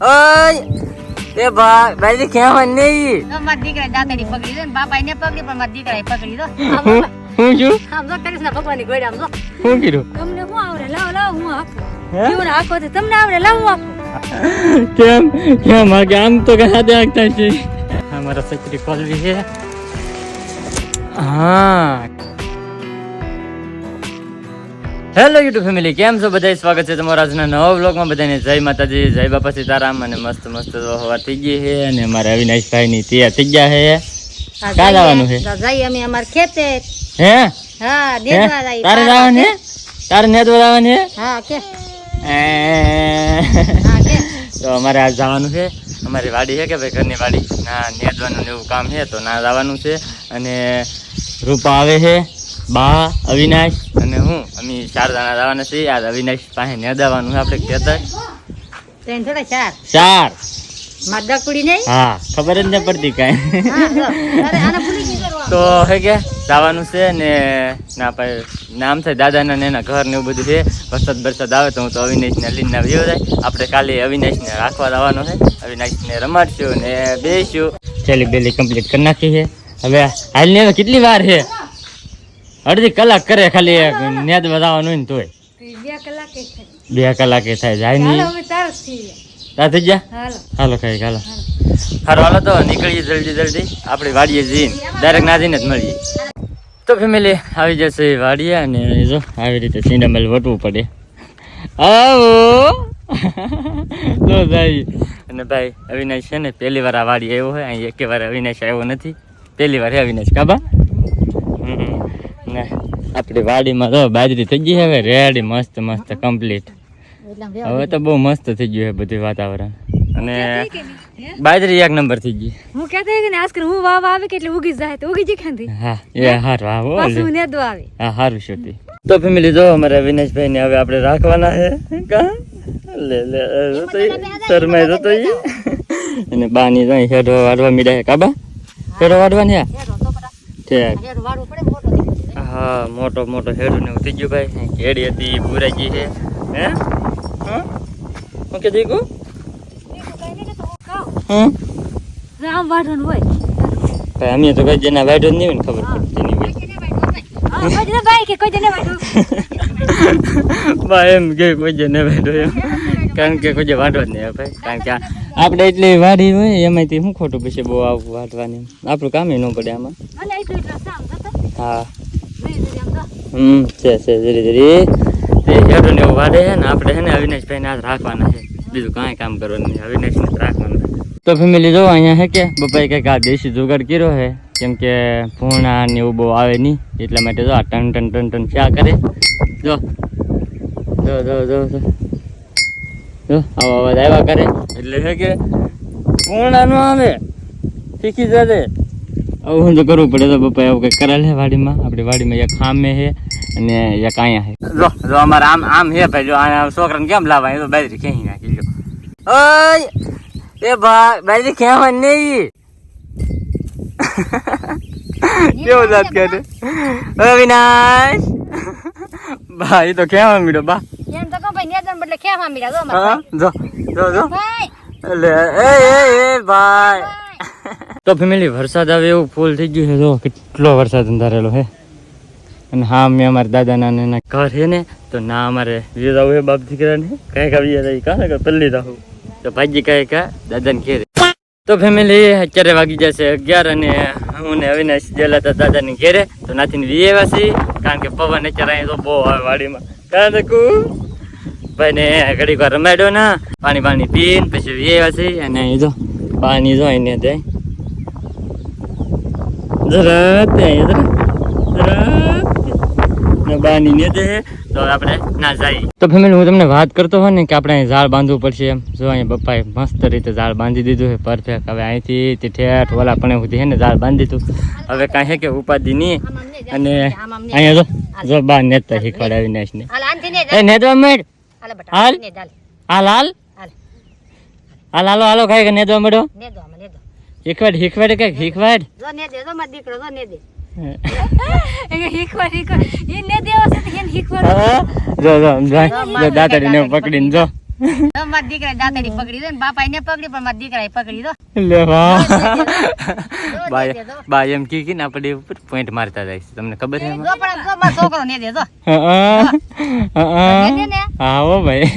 ઓય એ બા ભાઈ ક્યાં નહીં તો મારા દીકરા દાંતડી પકડી દો ને બાપા એને પકડી પણ મારા દીકરા પકડી દો હું હું છું? આમ તો કરીશ ને ભગવાનની ગોળી આમ જો. હું કીધું? તમને શું આવડે? લાવ લાવ હું આપું. હે? જીવન આખો છે તમને આવડે લાવ હું આપું. કેમ કેમ આગે? આમ તો કઈ હાથે આગતા છે અમારા સચરી કોલવી છે. હા. હેલો યુટ્યુબ ફેમિલી કેમ છો? બધા સ્વાગત છે તમારા આજના નવા બ્લોગમાં બધાને જય માતાજી જય બાપા સીતારામ. અને મસ્ત મસ્ત હવા થઈ ગઈ છે. અને અમારા અવિનાશભાઈ ની તૈયાર થઈ ગયા છે. ક્યાં જવાનું છે? જઈ અમે અમાર ખેતે. હે? હા દેવા તારે જવાનું છે? તારે ને જવાનું છે? હા કે. એ. હા કે. તો અમારે આજ જવાનું છે. અમારી વાડી છે કે ભાઈ ઘરની વાડી? ના નેદવાનું એવું કામ છે તો ના જવાનું છે. અને રૂપા આવે છે બા અવિનાશ અને હું. અમે ચાર જણા જવાના છીએ આ અવિનાશ પાસે નેદાવાનું છે આપણે ખેતર. ત્રણ થોડા ચાર. ચાર. માદા કુડી નહીં? હા ખબર જ ન પડતી કાંઈ. તો હે કે જવાનું છે ને ના ભાઈ નામ થાય દાદાના ને એના ઘર ને એવું બધું છે. વરસાદ વરસાદ આવે તો હું તો અવિનાશને લઈને આવ્યો જાય આપણે કાલે અવિનાશને રાખવા જવાનો છે. અવિનાશને રમાડશું ને બેસશું. ચાલી બેલી કમ્પ્લીટ કરી નાખી છે. હવે હાલ ને કેટલી વાર છે? અડધી કલાક કરે ખાલી નેદ બતાવવાનું ને તોય. બે કલાકે થાય. જાય નહીં. તા થઈ ગયા? હાલો. હાલો કઈ હાલો. હારું હાલો તો નીકળીએ જલ્દી જલ્દી. આપણી વાડીએ જઈને ડાયરેક્ટ ના જઈને જ મળીએ. તો ફેમિલી આવી જશે વાડીએ અને જો આવી રીતે સિંડામેલ વટવું પડે. આવો. તો ભાઈ અને ભાઈ અવિનાશ છે ને પહેલી વાર આ વાડી આવ્યો હોય. અહીં એકે વાર અવિનાશ આવ્યો નથી. પહેલી વાર અવિનાશ. કાબા હમ. ને આપણી વાડીમાં તો બાજરી થઈ ગઈ હવે રેડી મસ્ત મસ્ત કમ્પ્લીટ હવે તો બહુ મસ્ત થઈ ગયું છે બધું વાતાવરણ. અને? બાજરી એક નંબર થઈ ગઈ. હું કહેતા કે ને? આજકાલ હું વાવ આવે કે એટલે ઉગી જાય તો ઉગી જ ખાંધી? હા એ હારું હો પાછું ને દો આવે. હા હારું છે તો ફેમિલી જો અમારા વિનેશભાઈ ને હવે આપણે રાખવાના છે કા? લે લે તો શરમાઈ જોતો ઈ. અને બાની જાય હેડો વાડવા મીડા કાબા હેડો વાડવા ને? ઠીક. હેડો વાડવો પડે. હા, મોટો મોટો હેડો ને થઈ ગયું ભાઈ. કેડી હતી ભૂરાજી છે. હે? હા? કે દીકુ? રામ વાઢવાનું હોય ભાઈ, અમે તો કઈ જેના વાઢો નહીં હોય ને ખબર પડતી ભાઈ જને ભાઈ જને એમ કે કોઈ જે ન બેઠો એમ. કારણ કે કોઈ વાંધો જ નહીં ભાઈ. કારણ કે આપણે એટલી વાડી હોય, એમાંથી શું ખોટું પછી બહુ આવું આપણું કામ ન પડે આમાં. હા. હમ, છે છે, ધીરે ધીરે. એ હેડો ને વાડે છે ને, આપણે છે ને અવિનાશભાઈને આજ રાખવાના છે. બીજું કાંઈ કામ કરવાનું નહીં, અવિનાશને જ રાખવાનું તો ફેમિલી જો, અહીંયા છે કે બપાઈ કંઈક આ દેશી જુગાડ કર્યો છે, કેમ કે ભૂણા ને એવું બહુ આવે નહીં, એટલા માટે જો આ ટન ટન ટન ટન ચા કરે. જો જો જો જો જો. આવો અવાજ આવ્યા કરે. એટલે છે કે પૂર્ણા નો આવે, શીખી જશે આવું હું તો કરવું પડે તો પપ્પા એવું કંઈક કરેલ છે વાડીમાં. આપણી વાડીમાં એક ખામે છે અને એક અહીંયા છે જો જો અમારે આમ આમ હે ભાઈ જો આ છોકરાને કેમ લાવવા? એ તો બાજરી ખેંચી નાખી લો ઓય! એ ભાઈ બાજરી ખેંચવા નહીં. કેવું દાંત કરે અવિનાશ બા એ તો ખેવા મીડો બા. એમ તો કહું ભાઈ નેદન બદલે ખેવા મીડા જો અમારે જો જો જો. ભાઈ. એટલે એ એ એ ભાઈ. તો ફેમિલી, વરસાદ આવે એવું ફૂલ થઈ ગયું છે. તો કેટલો વરસાદ અંધારેલો છે. અને હા, મેં અમારા દાદાના ને એના ઘર છે ને, તો ના અમારે વિજય આવું છે બાપ દીકરાને. કઈ કા વિજય રહી કા કે પલ્લી રહું તો ભાઈજી કહે કા, દાદાને ઘેરે તો ફેમિલી, અત્યારે વાગી જશે અગિયાર અને હું ને અવિનાશ ગયેલા હતા દાદાની ઘેરે. તો નાથી વી આવ્યા છીએ, કારણ કે પવન અત્યારે અહીં તો બહુ આવે વાડીમાં. કારણ કે ભાઈ ને ઘડીક વાર રમાડ્યો ના, પાણી પાણી પીને પછી વી આવ્યા અને અહીં જો, પાણી જો એને દે જરા ત્યાં જરા જરા ને બાની ને દે. તો આપણે ના જઈએ તો ફેમિલી હું તમને વાત કરતો હોય ને કે આપણે અહીં ઝાડ બાંધવું પડશે એમ. જો અહીં પપ્પાએ મસ્ત રીતે ઝાડ બાંધી દીધું છે પરફેક્ટ હવે અહીંથી તે ઠેઠ ઓલા પણ સુધી છે ને ઝાડ બાંધી દીધું. હવે કાંઈ છે કે ઉપાધિ નહીં. અને આમ આમ નેદ. અહીંયા જો જો બા નેતા શીખવાડાવી નાશને હાલ એ હાલ. હાલ હાલ. હાલ. હાલ હાલ. હાલો. હાલો ખાઈ કે નેદો શીખવાડ શીખવાડ કે શીખવાડ જો નેદે જો મારો દીકરો જો ને દે. હીખવા હીખવા એ નેદે આવશે તો એને હીખવા હા, જો જો જો જો પકડીને જો. મારા દીકરાએ દાંતડી પકડી દો ને બાપા એને પકડી પણ મારા દીકરાએ પકડી દો લે વાહ દો બા દે દે, દો. બા એમ કી કી ને આપણે ઉપર પોઈન્ટ મારતા જાય તમને ખબર છે એમાં? પણ દો મારો છોકરો ને દે હા, હા. દે દે ને. હા ભાઈ.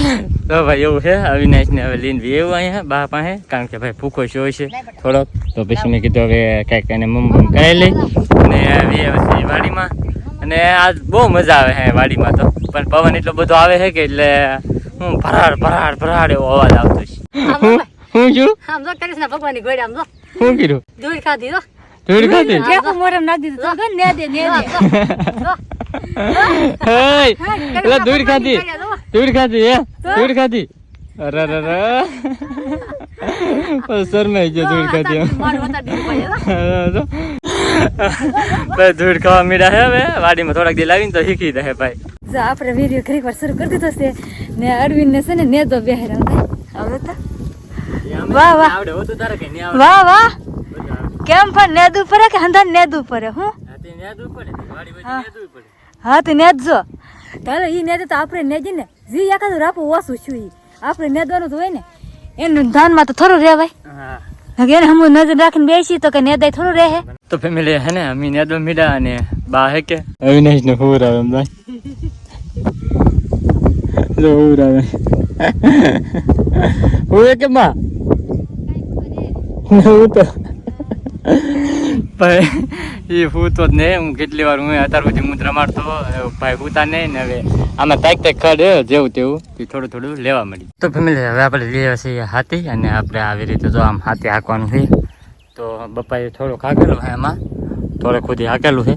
તો ભાઈ એવું છે અવિનાશ ને હવે લઈને એવું અહીંયા બા પાસે કારણ કે ભાઈ ભૂખો શો છે થોડોક. તો પછી મેં કીધું હવે કંઈક એને મમ મમ કરાવી લઈ. અને હવે વાડીમાં. અને આજ બહુ મજા આવે છે વાડીમાં તો. પણ પવન એટલો બધો આવે છે કે એટલે હું ભરાડ ભરાડ ભરાડ એવો અવાજ આવતો છે. હું છું? આમ જો કૃષ્ણ ભગવાનની ગોળી આમ જો. શું કીધું? ધૂળ ખાધી જો. ધૂળ ખાધી? કેકું મોરમ ના દીધું તો ને દે ને દે. હે એટલે ધૂળ ખાધી. દૂર ખાધી હે? દૂર ખાધી? અરે અરે અરે. ગયો ધૂળ ખાધી એમ. મારું વધારે દીધું ભાઈ, દો. ભાઈ ધૂળ ખાવા મીડા હે હવે. વાડીમાં થોડાક દી લાવીને તો શીખી દે ભાઈ. જો આપણે વીડિયો ઘડીક વાર શરૂ કરી દીધો છે ને અરવિંદ ને છે ને નેદો બેહેરા. હવે તો? વાહ, વાહ. તારે વાહ વાહ. કેમ પણ નેદવું પડે કે હંધા નેદવું પડે હું હા, તે નેદવું પડે વાડી બધી હા. નેદવું પડે. હા તો નેદજો. ચાલો ઈ નેદે તો આપણે નેજી ને. જી એકાદ રાપું ઓછું છું ઈ. આપણે નેદવાનું તો હોય ને એનું ધાનમાં તો થોડું રહેવાય. હા. હવે એને હમ નજર રાખીને બેસી તો કે નેદાય થોડું રહે. તો ફેમિલી હે ને અમી નેદો મીડા અને બા હે કે? અવિનાશ ને હુર આવે એમ જો હુર હું કે બા હું તો ભાઈ એ ફૂતો જ નહીં હું કેટલી વાર હું અત્યાર સુધી મુદ્રા મારતો ભાઈ ફૂતા નહીં ને હવે આમાં તાક તાક ખડ જેવું તેવું એ થોડું થોડું લેવા મળી તો ફેમિલી હવે આપણે લઈએ છીએ હાથી અને આપણે આવી રીતે જો આમ હાથી હાંકવાનું છે તો બપાએ થોડુંક હાકેલું છે એમાં થોડે ખુદી હાકેલું છે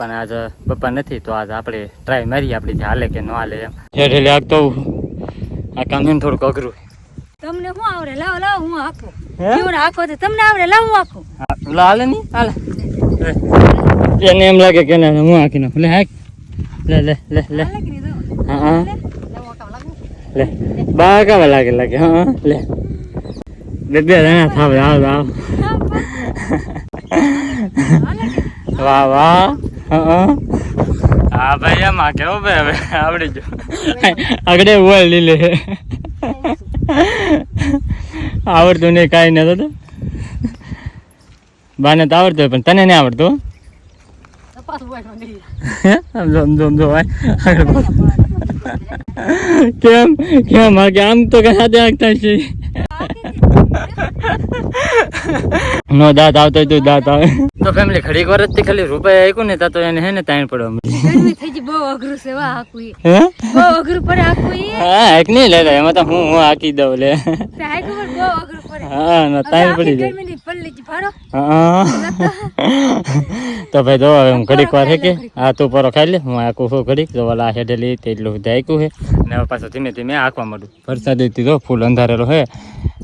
પણ આજ બપ્પા નથી તો આજ આપણે ટ્રાય મારીએ આપણે જે હાલે કે ન હાલે એમ. ઠેર ઠેલી હાંકતો આ કામ ને થોડુંક અઘરું. તમને શું આવડે? લાવો લાવો હું આપું. હે? કેવું આખો તો? તમને આવડે? લાવો હું આપું. હા, ઓલા હાલે નહીં હાલે. એને એમ લાગે કે ના હું આખી નાખું. લે હાક. લે લે લે લે. હા હા. લે. બા કામ લાગે લાગે. હા હા, લે. બે બે જણા થાવે આવ આવ વાહ વાહ. હા હા. હા ભાઈ એમ આ કેવો ભાઈ હવે આવડી જો આગળ બોલ લીલે આવડતું નહીં કાંઈ નહીં તો બાને તો આવડતું હોય પણ તને નહીં આવડતું. કેમ? કેમ? આમ તો કઈ સાથે આગતા છે. નો દાંત આવતો તું દાંત આવે. તો ફેમિલી ઘડીક વાર જ ખાલી રૂપિયા આપ્યું ને તો એને હે ને તાણ પડવા મળી ગરમી થઈ ગઈ બહુ અઘરું છે વાહ આખું હે? બહુ અઘરું પડે આખું હા એક નહીં લે લે એમાં તો હું હું આકી દઉં લે. હાઈકું બહુ અઘરું પડે. હા ના તાણ પડી જાય. ગરમીની પલ્લી જી ભરો હા. તો ભાઈ જો હવે હું ઘડીક વાર હે કે? આ તું પરો ખાઈ લે હું આકુ છું ઘડીક. જો ઓલા હેઠેલી તેટલું આખ્યું છે અને હવે પાછો ધીમે ધીમે આંકવા માંડું. વરસાદ હતી તો ફૂલ અંધારેલો હે.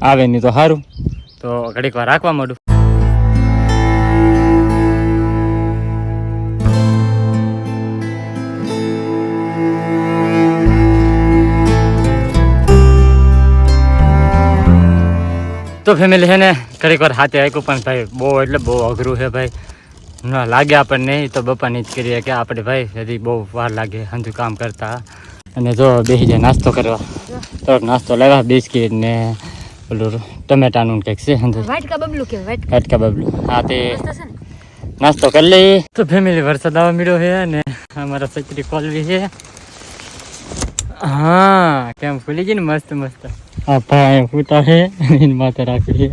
આવે નહીં તો સારું તો ઘડીક વાર આંકવા માંડું. તો ફેમિલી છે ને ઘડીક વાર હાથે આપ્યું પણ ભાઈ બહુ એટલે બહુ અઘરું છે ભાઈ. ના લાગે આપણને તો બપાની જ કરીએ કે આપણે ભાઈ હજી બહુ વાર લાગે હજુ કામ કરતા. અને જો બેસી જાય નાસ્તો કરવા. તો નાસ્તો લેવા બિસ્કીટ ને પેલું ટમેટાનું કંઈક છે વાટકા બબલું કે વાટકા. બબલું. હા તે નાસ્તો કરી લઈએ. તો ફેમિલી વરસાદ આવવા મળ્યો છે અને અમારા સચરી કોલવી છે. હા કેમ ફૂલી ગઈ ને મસ્ત મસ્ત? હા ભાઈ પૂતા છે એની માથે રાખી છે.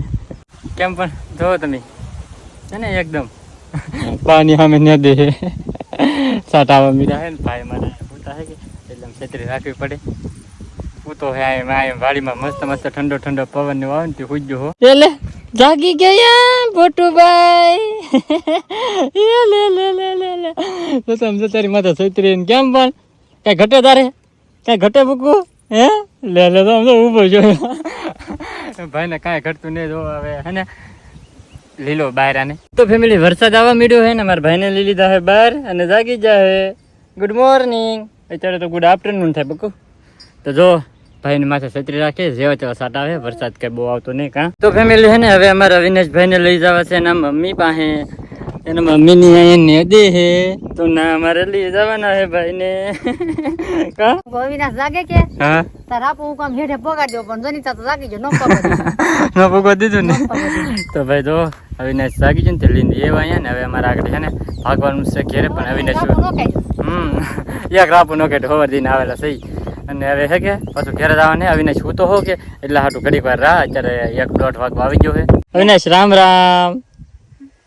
કેમ પણ? જો તમે. છે ને એકદમ. પાણી સામે ન દે. સાટાવા મીરા છે ને ભાઈ મારા. પૂતા છે કે? એટલે આમ છત્રી રાખવી પડે. પૂતો છે આ માય આ વાડીમાં મસ્ત મસ્ત ઠંડો ઠંડો પવન ને વાવ ને તે હો. એટલે જાગી ગયા ભોટુભાઈ. લે લે લે લે લે તો તમે તારી માથે છત્રી ને કેમ પણ? કઈ ઘટે તારે? કઈ ઘટે મૂકવું હે? લે લે, તો આમ ઊભો છો. ભાઈને કાંઈ ઘટતું નહીં જો હવે, હે ને? લીલો બહાર આને તો ફેમિલી વરસાદ આવવા મીડ્યો હે ને, મારા ભાઈને લઈ લીધા હે બહાર અને જાગી જાય ગુડ મોર્નિંગ અત્યારે તો ગુડ આફ્ટરનૂન થાય બકુ. તો જો, ભાઈને માથે છત્રી રાખે, જેવા તેવા સાટ આવે, વરસાદ કઈ બહુ આવતો નહીં કાં. તો ફેમિલી હે ને, હવે અમારા અવિનાશભાઈને લઈ જવા છે એના મમ્મી પાસે. એના મમ્મીની અહીંયા નદી હે. તો ના અમારે લઈ જવાના હે ભાઈ ને કા જાગે કે? હા. તાર હું કામ હેઠે પગાડી પણ જનીતા તો જાગી જો ન પગાડી ન ભૂગવા દીધું ને? તો ભાઈ જો અવિનાશ જાગી છે ને તે લઈને એવા અહીંયા ને હવે અમારા આગળ છે ને ભાગવાનું છે ઘેરે પણ અવિનાશ હમ. એક રાપુ નો કે હોવર દઈને આવેલા સહી અને હવે હે કે પાછું ઘેરે જવાને અવિનાશ હું તો હો કે એટલે હાટું ઘડીક વાર રાહ અત્યારે એક દોઢ વાગવા આવી ગયો છે. અવિનાશ રામ રામ.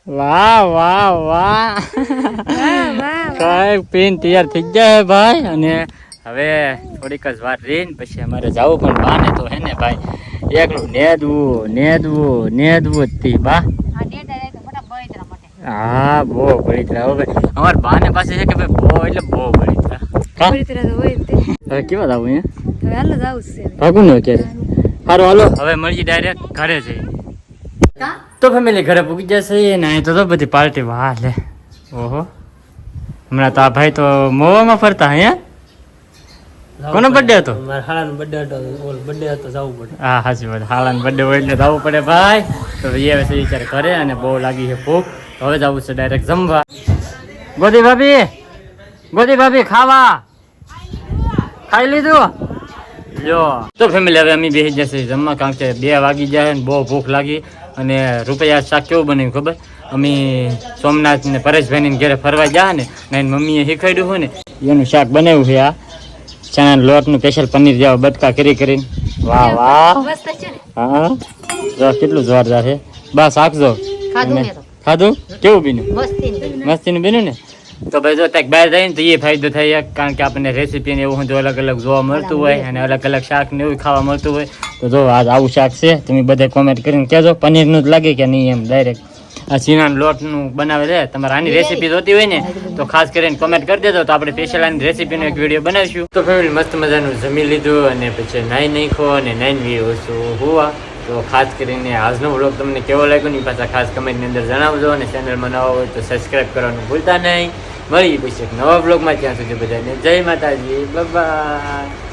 વાહ વાહ વાહ. સાહેબ પીન તૈયાર થઈ જાય ભાઈ. અને હવે થોડીક જ વાર રહીને પછી અમારે જવું પણ બાને તો હે ને ભાઈ. એકલું નેદવું નેદવું નેદવું જ તી બા. હા બહુ બળીતરા હવે અમાર બાને પાસે છે કે ભાઈ બહુ એટલે બહુ બળીતરા. કેવા જાવું અહીંયા? ભાગું ને અત્યારે સારું હાલો. હવે મળીએ ડાયરેક્ટ ઘરે જઈએ કા? તો ફેમિલી ઘરે પૂકી જશે ને અહીં તો તો બધી પાર્ટી વાહ લે ઓહો. હમણાં તો આ ભાઈ તો મોવામાં ફરતા અહીંયા કોનો બર્થડે હતો? મારા હાળાનો બર્થડે હતો. ઓલ બર્થડે હતો જવું પડે. હા સાચી વાત. હાલાન બર્થડે હોય એટલે જવું પડે ભાઈ. તો એ હવે વિચાર કરે અને બહુ લાગી છે ભૂખ. હવે જવું છે ડાયરેક્ટ જમવા. ગોદી ભાભી ગોદી ભાભી ખાવા. ખાઈ લીધું? જો તો ફેમિલી હવે અમે બેસી જશે જમવા કારણ કે બે વાગી જાય ને બહુ ભૂખ લાગી. અને રૂપિયા શાક કેવું બન્યું ખબર? અમે સોમનાથ ને પરેશભાઈ ઘરે ફરવા ગયા ને ને એની મમ્મીએ શીખવાડ્યું હોય ને એનું શાક બનાવ્યું છે આ. ચણા લોટનું સ્પેશિયલ પનીર જેવા બટકા કરી કરીને. વાહ વાહ. ને હા જો કેટલું જોરદાર છે. બસ આપજો ખાધું કેવું બીનું મસ્તી મસ્તીનું બીનું ને? તો ભાઈ જો ત્યાં બહાર જઈએ તો એ ફાયદો થઈ જાય કારણ કે આપણને રેસીપી ને એવું જો અલગ અલગ જોવા મળતું હોય અને અલગ અલગ શાક ને એવું ખાવા મળતું હોય. તો જો આજ આવું શાક છે તમે બધે કોમેન્ટ કરીને કહેજો. પનીરનું જ લાગે કે નહીં એમ ડાયરેક્ટ આ ચીના લોટનું બનાવે છે. તમારે આની રેસીપી જોતી હોય ને તો ખાસ કરીને કોમેન્ટ કરી દેજો. તો આપણે સ્પેશિયલ આની રેસીપીનો એક વીડિયો બનાવીશું. તો ફેમિલી મસ્ત મજાનું જમી લીધું અને પછી નાઈ નાખો અને નાઈન વી વસ્તુ હુવા. તો ખાસ કરીને આજનો વ્લોગ તમને કેવો લાગ્યો ને પાછા ખાસ કમેન્ટની અંદર જણાવજો અને ચેનલમાં નવા હોય તો સબસ્ક્રાઈબ કરવાનું ભૂલતા નહીં. મળી પછી એક નવા વ્લોગમાં ત્યાં સુધી બધાને જય માતાજી. બાય